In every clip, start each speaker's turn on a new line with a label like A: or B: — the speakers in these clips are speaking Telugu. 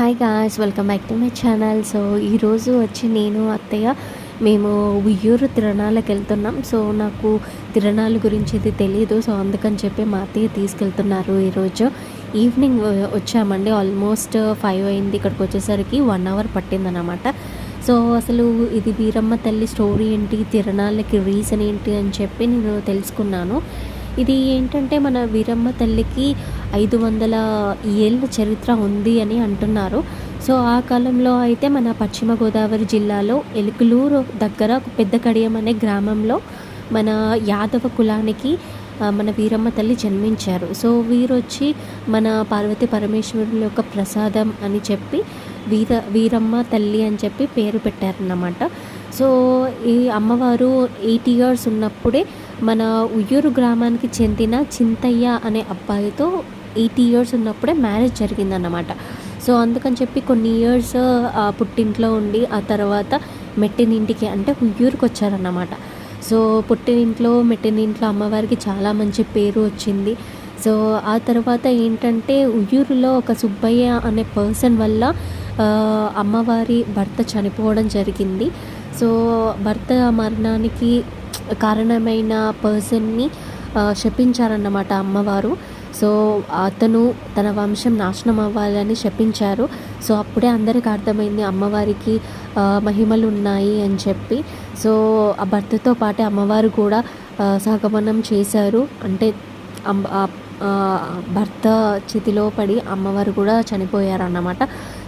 A: Hi guys welcome back to my channel so ఈరోజు వచ్చి నేను అత్తయ్య మేము ఉయ్యూరు తిరణాలకు వెళ్తున్నాం. సో నాకు తిరణాల గురించి ఇది తెలియదు సో అందుకని చెప్పి మా అత్తయ్య తీసుకెళ్తున్నారు ఈరోజు. ఈవినింగ్ వచ్చామండి. ఆల్మోస్ట్ ఫైవ్ అయింది. ఇక్కడికి వచ్చేసరికి వన్ అవర్ పట్టిందనమాట సో అసలు ఇది వీరమ్మ తల్లి స్టోరీ ఏంటి? తిరణాలకి రీజన్ ఏంటి? అని చెప్పి నేను తెలుసుకున్నాను. ఇది ఏంటంటే మన వీరమ్మ తల్లికి ఐదు వందల ఏళ్ళ చరిత్ర ఉంది అని అంటున్నారు. సో ఆ కాలంలో అయితే మన పశ్చిమ గోదావరి జిల్లాలో ఎలుకలూరు దగ్గర ఒక పెద్ద కడియం అనే గ్రామంలో మన యాదవ కులానికి మన వీరమ్మ తల్లి జన్మించారు. సో వీరు వచ్చి మన పార్వతి పరమేశ్వరుల యొక్క ప్రసాదం అని చెప్పి వీర వీరమ్మ తల్లి అని చెప్పి పేరు పెట్టారన్నమాట. సో ఈ అమ్మవారు ఎయిట్ ఇయర్స్ ఉన్నప్పుడే మన ఉయ్యూరు గ్రామానికి చెందిన చింతయ్య అనే అబ్బాయితో ఎయిటీ ఇయర్స్ ఉన్నప్పుడే మ్యారేజ్ జరిగిందన్నమాట. సో అందుకని చెప్పి కొన్ని ఇయర్స్ పుట్టింట్లో ఉండి ఆ తర్వాత మెట్టినింటికి అంటే ఉయ్యూరుకి వచ్చారన్నమాట సో పుట్టినింట్లో మెట్టినింట్లో అమ్మవారికి చాలా మంచి పేరు వచ్చింది. సో ఆ తర్వాత ఏంటంటే ఉయ్యూరులో ఒక సుబ్బయ్య అనే పర్సన్ వల్ల అమ్మవారి భర్త చనిపోవడం జరిగింది. సో భర్త మరణానికి కారణమైన పర్సన్ని శపించారన్నమాట అమ్మవారు. సో అతను తన వంశం నాశనం అవ్వాలని శపించారు. సో అప్పుడే అందరికి అర్థమైంది అమ్మవారికి మహిమలు ఉన్నాయి అని చెప్పి. సో ఆ భర్తతో పాటే అమ్మవారు కూడా సహగమనం చేశారు. అంటే భర్త చితిలో పడి అమ్మవారు కూడా చనిపోయారన్నమాట.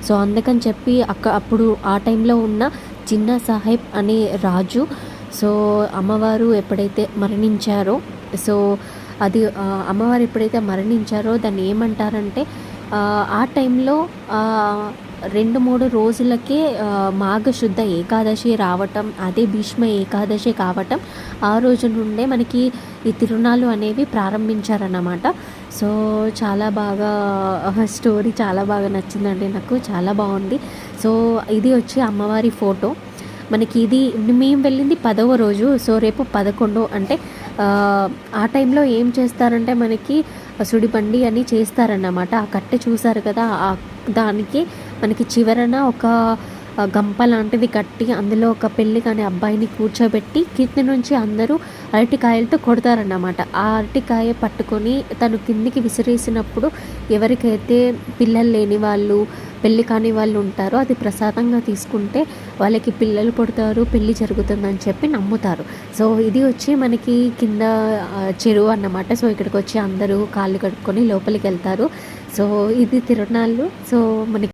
A: సో అందుకని చెప్పి అక్క అప్పుడు ఆ టైంలో ఉన్న చిన్న సాహెబ్ అనే రాజు సో అమ్మవారు ఎప్పుడైతే మరణించారో సో అది అమ్మవారు ఎప్పుడైతే మరణించారో దాన్ని ఏమంటారంటే ఆ, టైంలో రెండు మూడు రోజులకే మాఘశుద్ధ ఏకాదశి రావటం అదే భీష్మ ఏకాదశి కావటం ఆ రోజు నుండే మనకి ఈ తిరునాళ్ళు అనేవి ప్రారంభించారన్నమాట. సో చాలా బాగా స్టోరీ చాలా బాగా నచ్చిందండి నాకు చాలా బాగుంది. సో ఇది వచ్చి అమ్మవారి ఫోటో. మనకి ఇది మేము వెళ్ళింది పదవ రోజు సో రేపు పదకొండు అంటే ఆ, టైంలో ఏం చేస్తారంటే మనకి సుడిబండి అని చేస్తారన్నమాట. ఆ కట్టె చూసారు కదా ఆ దానికి మనకి చివరన ఒక గంప లాంటిది కట్టి అందులో ఒక పెళ్ళి కానీ అబ్బాయిని కూర్చోబెట్టి కింద నుంచి అందరూ అరటికాయలతో కొడతారన్నమాట. ఆ అరటికాయ పట్టుకొని తను కిందికి విసిరేసినప్పుడు ఎవరికైతే పిల్లలు లేని వాళ్ళు పెళ్ళి కాని వాళ్ళు ఉంటారో అది ప్రసాదంగా తీసుకుంటే వాళ్ళకి పిల్లలు పుడతారు పెళ్ళి జరుగుతుందని చెప్పి నమ్ముతారు. సో ఇది వచ్చి మనకి కింద చెరువు అన్నమాట. సో ఇక్కడికి వచ్చి అందరూ కాళ్ళు కడుక్కొని లోపలికి వెళ్తారు. సో ఇది తిరునాళ్ళు. సో మనకి